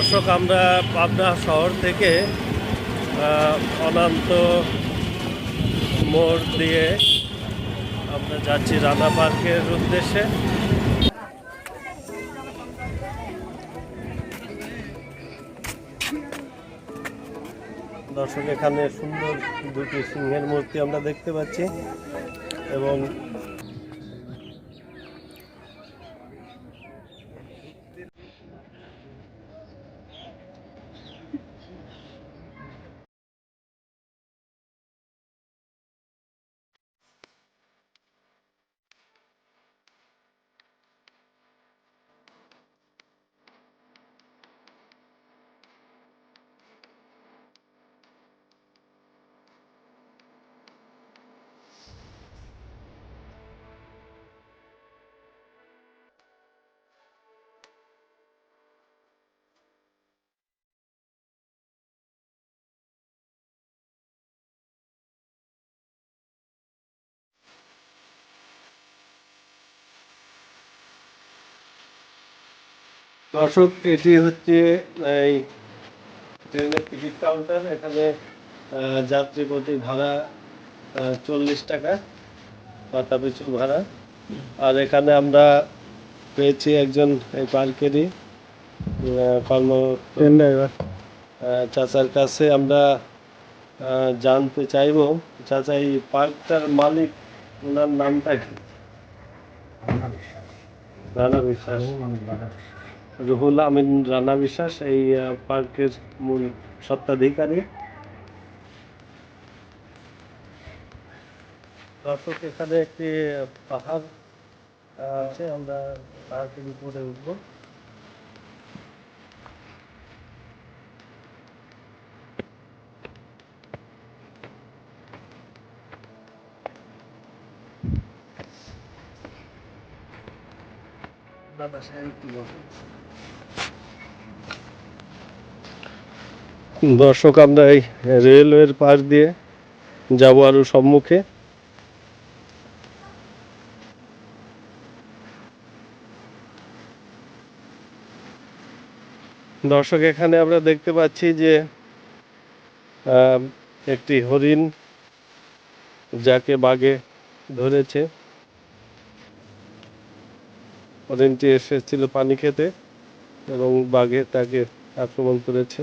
দর্শক, আমরা পাবনা শহর থেকে অনন্ত মোড় দিয়ে আমরা যাচ্ছি রানা পার্কের উদ্দেশ্যে। দর্শক, এখানে সুন্দর দুটি সিংহের মূর্তি আমরা দেখতে পাচ্ছি এবং দর্শক এটি হচ্ছে এই ট্রেনের টিকিট কাউন্টার। এখানে যাত্রী প্রতি ভাড়া চল্লিশ টাকা মাথা পিছু ভাড়া। আর এখানে আমরা পেয়েছি একজন এই পার্কেরই কর্ম ড্রাইভার। চাচার কাছে আমরা জানতে চাইব চাচা এই পার্কটার মালিক ওনার নামটা কি? রানা বিশ্বাস। রুহুল আমিন রানা বিশ্বাস, এই পার্কের মূল সত্ত্বাধিকারী দর্শক, এখানে একটি পাহাড় আছে। আমরা পাহাড়টির উপরে উঠবো। দর্শক, আমরা এই রেলওয়ের পাশ দিয়ে যাব আরও সম্মুখে। দর্শক, এখানে আমরা দেখতে পাচ্ছি যে একটি হরিণ যাকে বাঘে ধরেছে। হরিণটি এসেছিল পানি খেতে এবং বাঘে তাকে আক্রমণ করেছে।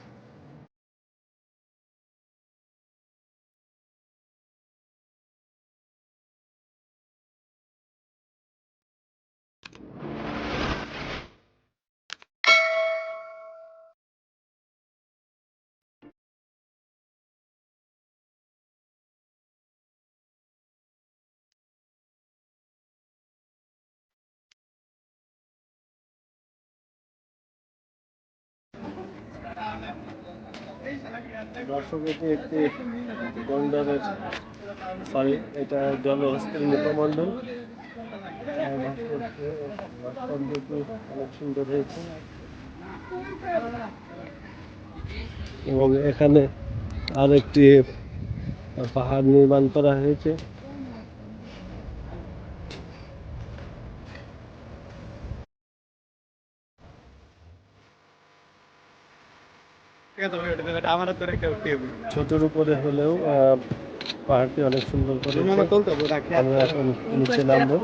দর্শক এটি একটি গন্ডারের সরি এটা জলহস্তির মুখমণ্ডল আহ, অনেক সুন্দর হয়েছে। এবং এখানে আরেকটি পাহাড় নির্মাণ করা হয়েছে। আমার তোর একটা উঠতে ছোটর উপরে হলেও আহ, পাহাড়টি অনেক সুন্দর করে আমরা এখন নিচে নামবো।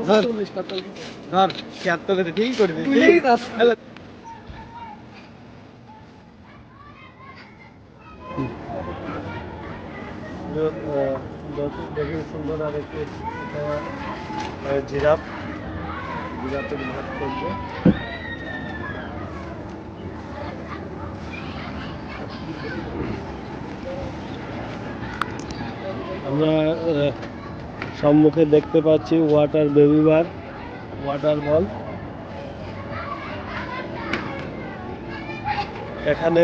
ঠিক করে দিই দেখুন সুন্দর আর একটি জিরাফ। জিরাফের ভাত করবে। আমরা সম্মুখে দেখতে পাচ্ছি water baby bar water ball এখানে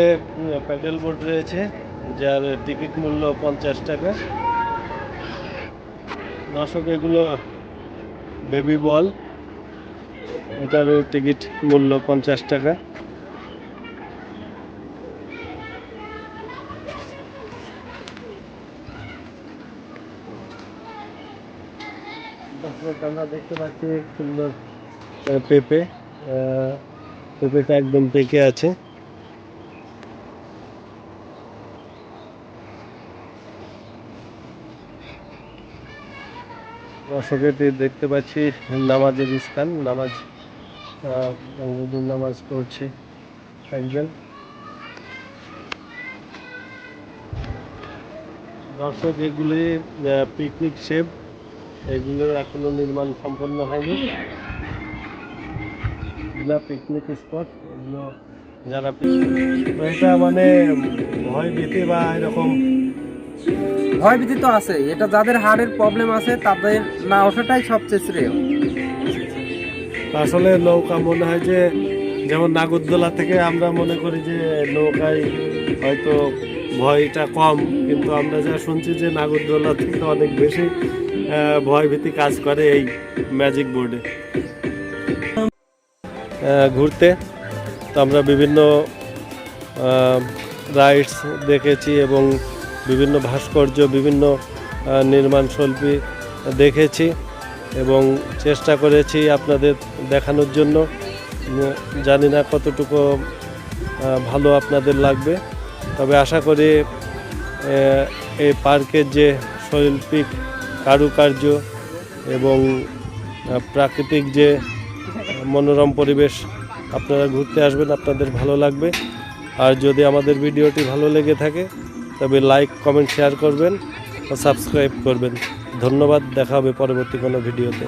প্যাডেল বোর্ড রয়েছে, যার টিকিট মূল্য পঞ্চাশ টাকা। দর্শক, এগুলো বেবি বল এটার টিকিট মূল্য পঞ্চাশ টাকা। আমরা দেখতে পাচ্ছি সুন্দর পেঁপে পেঁপেটা একদম পেকে আছে। দর্শকের দেখতে পাচ্ছি নামাজের স্থান, নামাজ নামাজ পড়ছে। একজন দর্শক, এগুলি পিকনিক শেপ এগুলোর এখনও নির্মাণ সম্পন্ন হয়নি। এগুলা পিকনিক স্পট এগুলো যারা এটা মানে ভয় ভীতি বা এরকম ভয় ভয়ভীতি তো আছে এটা যাদের হাড়ের প্রবলেম আছে তাদের না ওঠাটাই সবচেয়ে শ্রেয়। আসলে নৌকা মনে হয় যে যেমন নাগরদোলা থেকে আমরা মনে করি যে নৌকায় হয়তো ভয়টা কম কিন্তু আমরা যা শুনছি যে নাগরদোলা থেকে অনেক বেশি ভয়ভীতি কাজ করে এই ম্যাজিক বোর্ডে ঘুরতে তো আমরা বিভিন্ন রাইডস দেখেছি এবং বিভিন্ন ভাস্কর্য বিভিন্ন আহ, নির্মাণ শিল্পী দেখেছি এবং চেষ্টা করেছি আপনাদের দেখানোর জন্য। জানি না কতটুকু ভালো আপনাদের লাগবে। তবে আশা করি এই পার্কের যে শৈল্পিক কারুকার্য এবং প্রাকৃতিক যে মনোরম পরিবেশ আপনারা ঘুরতে আসবেন, আপনাদের ভালো লাগবে। আর যদি আমাদের ভিডিওটি ভালো লেগে থাকে, তবে লাইক, কমেন্ট, শেয়ার করবেন ও সাবস্ক্রাইব করবেন। ধন্যবাদ, দেখা হবে পরবর্তী কোনো ভিডিওতে।